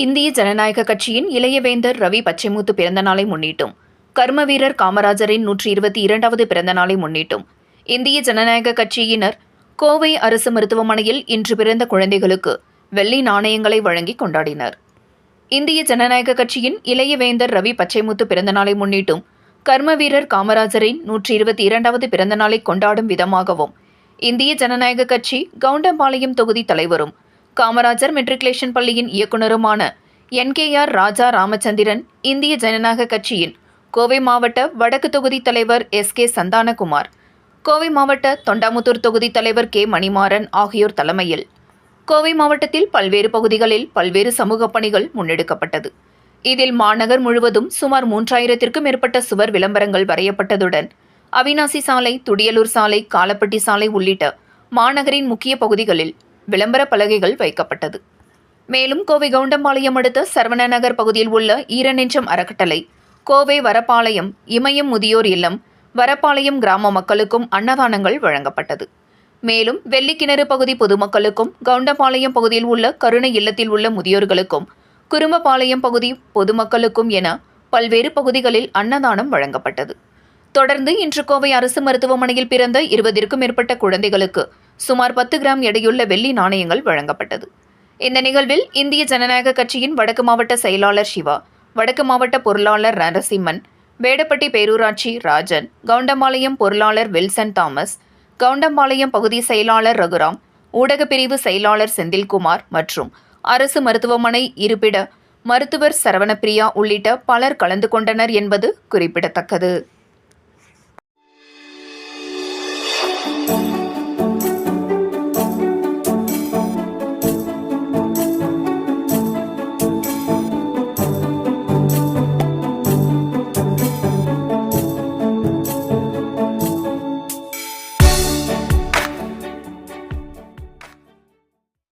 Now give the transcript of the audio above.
இந்திய ஜனநாயக கட்சியின் இளையவேந்தர் ரவி பச்சைமுத்து பிறந்த நாளை முன்னிட்டும். கர்ம வீரர் காமராஜரின் நூற்றி இருபத்தி இரண்டாவது பிறந்தநாளை முன்னிட்டும். இந்திய ஜனநாயக கட்சியினர் கோவை அரசு மருத்துவமனையில் இன்று பிறந்த குழந்தைகளுக்கு வெள்ளி நாணயங்களை வழங்கி கொண்டாடினர். இந்திய ஜனநாயக கட்சியின் இளையவேந்தர் ரவி பச்சைமுத்து பிறந்தநாளை முன்னிட்டும் கர்ம வீரர் காமராஜரின் நூற்றி இருபத்தி இரண்டாவது பிறந்தநாளை கொண்டாடும் விதமாகவும் இந்திய ஜனநாயக கட்சி கவுண்டம்பாளையம் தொகுதி தலைவரும் காமராஜர் மெட்ரிகுலேஷன் பள்ளியின் இயக்குனருமான ஆர் ராஜா ராமச்சந்திரன் இந்திய ஜனநாயக கட்சியின் கோவை மாவட்ட வடக்கு தொகுதி தலைவர் எஸ் கே சந்தானகுமார் கோவை மாவட்ட தொண்டாமுத்தூர் தொகுதி தலைவர் கே மணிமாறன் ஆகியோர் தலைமையில் கோவை மாவட்டத்தில் பல்வேறு பகுதிகளில் பல்வேறு சமூக பணிகள் முன்னெடுக்கப்பட்டது. இதில் மாநகர் முழுவதும் சுமார் மூன்றாயிரத்திற்கும் மேற்பட்ட சுவர் விளம்பரங்கள் வரையப்பட்டதுடன் அவினாசி சாலை துடியலூர் சாலை காலப்பட்டி சாலை உள்ளிட்ட மாநகரின் முக்கிய பகுதிகளில் விளம்பர பலகைகள் வைக்கப்பட்டது. மேலும் கோவை கவுண்டம்பாளையம் அடுத்த சரவண நகர் பகுதியில் உள்ள ஈரநெஞ்சம் அறக்கட்டளை கோவை வரப்பாளையம் இமயம் முதியோர் இல்லம் வரப்பாளையம் கிராம மக்களுக்கும் அன்னதானங்கள் வழங்கப்பட்டது. மேலும் வெள்ளிக்கிணறு பகுதி பொதுமக்களுக்கும் கவுண்டம்பாளையம் பகுதியில் உள்ள கருணை இல்லத்தில் உள்ள முதியோர்களுக்கும் குறும்பபாளையம் பகுதி பொதுமக்களுக்கும் என பல்வேறு பகுதிகளில் அன்னதானம் வழங்கப்பட்டது. தொடர்ந்து இன்று கோவை அரசு மருத்துவமனையில் பிறந்த இருபதிற்கும் மேற்பட்ட குழந்தைகளுக்கு சுமார் பத்து கிராம் எடையுள்ள வெள்ளி நாணயங்கள் வழங்கப்பட்டது. இந்த நிகழ்வில் இந்திய ஜனநாயக கட்சியின் வடக்கு மாவட்ட செயலாளர் சிவா வடக்கு மாவட்ட பொருளாளர் நரசிம்மன் வேடப்பட்டி பேரூராட்சி ராஜன் கவுண்டம்பாளையம் பொருளாளர் வில்சன் தாமஸ் கவுண்டம்பாளையம் பகுதி செயலாளர் ரகுராம் ஊடகப்பிரிவு செயலாளர் செந்தில்குமார் மற்றும் அரசு மருத்துவமனை இருப்பிட மருத்துவர் சரவணப்பிரியா உள்ளிட்ட பலர் கலந்து கொண்டனர் என்பது குறிப்பிடத்தக்கது.